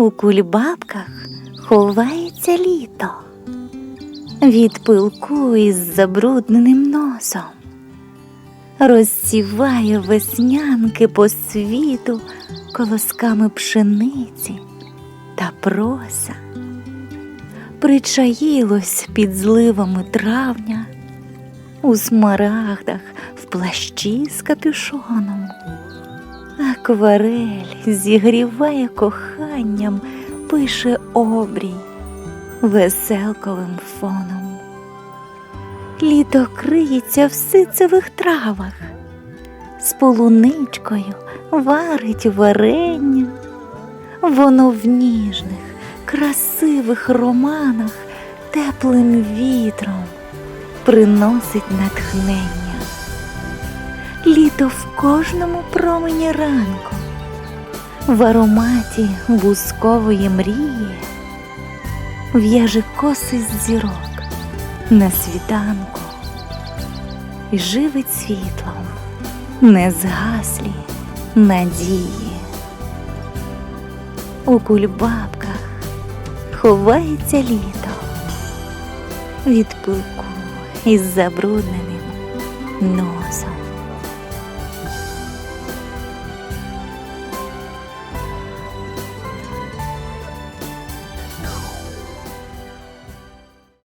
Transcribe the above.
У кульбабках ховається літо від пилку із забрудненим носом. Розсіває веснянки по світу колосками пшениці та проса. Причаїлось під зливами травня, у смарагдах в плащі з капюшоном. Акварель зігріває коханням, пише обрій веселковим фоном. Літо криється в сицевих травах, з полуничкою варить варення, воно в ніжних, красивих романах теплим вітром приносить натхнення. Літо в кожному промені ранку, в ароматі бускової мрії, в'яже коси з зірок на світанку і живить світлом незгаслі надії. У кульбабках ховається літо від пилку із забрудненим носом.